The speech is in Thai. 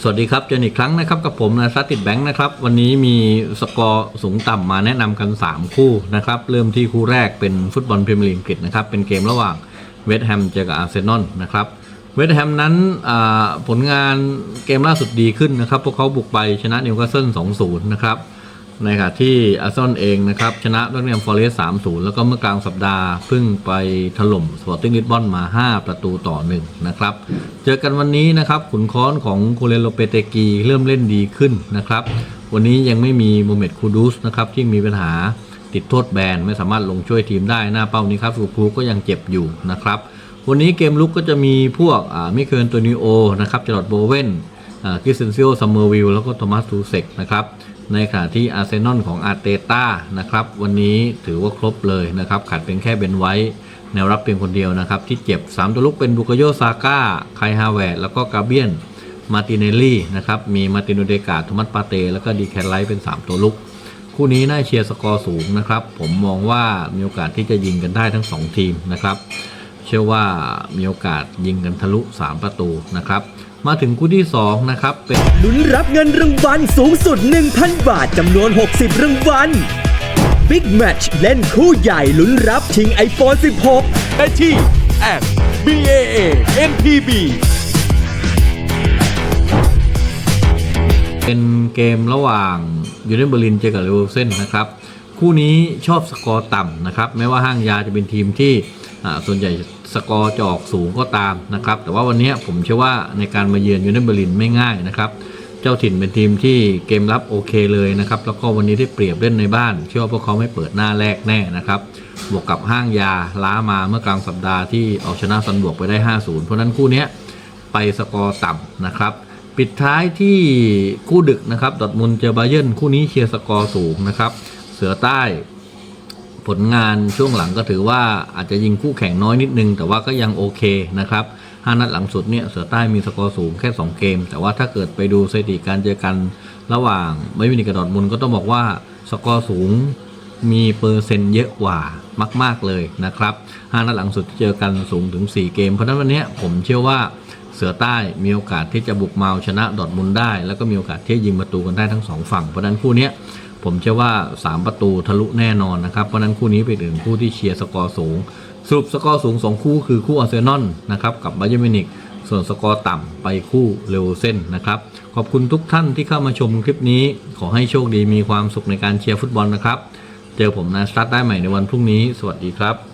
สวัสดีครับเจอกันอีกครั้งนะครับกับผมนะซัตติดแบงค์นะครับ วันนี้มีสกอร์สูงต่ำมาแนะนำกัน 3 คู่นะครับ เริ่มที่คู่แรกเป็นฟุตบอลพรีเมียร์ลีกอังกฤษนะครับ เป็นเกมระหว่างเวสต์แฮมเจอกับอาร์เซนอลนะครับเวสต์แฮมนั้นผลงานเกมล่าสุดดีขึ้นนะครับ พวกเขาบุกไปชนะนิวคาสเซิล2-0 นะครับ ในขณะที่อาร์เซนอลเองนะครับชนะนอตติงแฮมฟอร์เรสต์3-0แล้วก็เมื่อกลางสัปดาห์เพิ่งไปถล่มสปอร์ติ้งลิสบอนมา 5 ประตูต่อ 1 นะครับ เจอกันวันนี้นะครับขุนค้อนของโคเรโลเปเตกีเริ่มเล่นดีขึ้นนะครับ วันนี้ยังไม่มีโมเมดคูดูสนะครับที่มีปัญหาติดโทษแบนไม่สามารถลงช่วยทีมได้หน้าเป้านี้ครับฟูคูก็ยังเจ็บอยู่นะครับ วันนี้เกมลุกก็จะมีพวกมิเคิลโตนิโอนะครับจอร์ดโบเวน กิสเซนซิโอซัมเมอร์วิลแล้วก็โทมัสทูเซกนะครับในขณะที่อาร์เซนอลของอาร์เตต้านะครับวันนี้ถือว่าครบเลยนะครับขาดเป็นแค่เบนไว้แนวรับเพียงคนเดียวนะครับ ที่เจ็บ 3 ตัวลุกเป็นบุกโยซาก้าไคฮาแวร์แล้วก็กาเบียนมาติเนลลี่นะครับมีมาติโนเดกาโทมัสปาเต แล้วก็ดีแคนไลท์เป็น 3 ตัวลุก คู่นี้น่าเชียร์สกอร์สูงนะครับ ผมมองว่ามีโอกาสที่จะยิงกันได้ทั้ง 2 ทีมนะครับเชื่อว่ามีโอกาสยิงกันทะลุ 3 ประตูนะครับ มาถึงคู่ที่ 2 นะครับ เป็นลุ้นรับเงินรางวัลสูงสุด 1,000 บาทจำนวน 60 รางวัล Big Match เล่นคู่ใหญ่ลุ้นรับชิง iPhone 16 ได้ที่ at BAA NPB เป็นเกมระหว่างยูเนเบอร์ลินเจอกับเลเวอร์เซนนะครับ คู่นี้ชอบสกอร์ต่ำนะครับ แม้ว่าห้างยาจะเป็นทีมที่อ่าส่วนใหญ่ สกอร์จะออกสูงก็ตามนะครับ แต่ว่าวันนี้ผมเชื่อว่าในการมาเยือนยูเนเบอร์ลินไม่ง่ายนะครับ เจ้าถิ่นเป็นทีมที่เกมรับโอเคเลยนะครับ แล้วก็วันนี้ได้เปรียบเล่นในบ้าน เชื่อว่าพวกเขาไม่เปิดหน้าแรกแน่นะครับ บวกกับห้างยาล้ามาเมื่อกลางสัปดาห์ที่เอาชนะซันบวกไปได้ 5-0 เพราะนั้นคู่นี้ไปสกอร์ต่ำนะครับปิดท้ายที่คู่ดึกนะครับ ดอทมุนเจอบาเยินคู่นี้เชียร์สกอร์สูงนะครับ เสือใต้ ผลงานช่วงหลังก็ถือว่าอาจจะยิงคู่แข่งน้อยนิดนึง แต่ว่าก็ยังโอเคนะครับห้านัดหลังสุดเนี่ยเสือใต้มีสกอร์สูงแค่ 2 เกม แต่ว่าถ้าเกิดไปดูสถิติการเจอกันระหว่างไมินิกกับดอร์ทมุนก็ต้องบอกว่าสกอร์สูงมีเปอร์เซ็นต์เยอะกว่ามาก ๆเลยนะครับห้านัดหลังสุดที่เจอกันสูงถึง 4 เกม เพราะฉะนั้นวันนี้ผมเชื่อว่าเสือใต้มีโอกาสที่จะบุกมาเอาชนะดอร์ทมุนได้ แล้วก็มีโอกาสที่จะยิงประตูกันได้ทั้งสองฝั่งเพราะนั้นคู่นี้ ผมเชื่อว่า 3 ประตูทะลุแน่นอนนะครับ เพราะนั้นคู่นี้เป็นถึงคู่ที่เชียร์สกอร์สูง สรุปสกอร์สูง 2 คู่คือคู่อาร์เซนอลนะครับกับบาเยอร์มินิกส่วนสกอร์ต่ำไปคู่เรวเส้นนะครับ ขอบคุณทุกท่านที่เข้ามาชมคลิปนี้ ขอให้โชคดีมีความสุขในการเชียร์ฟุตบอลนะครับ เจอผมนะสตาร์ทได้ใหม่ในวันพรุ่งนี้ สวัสดีครับ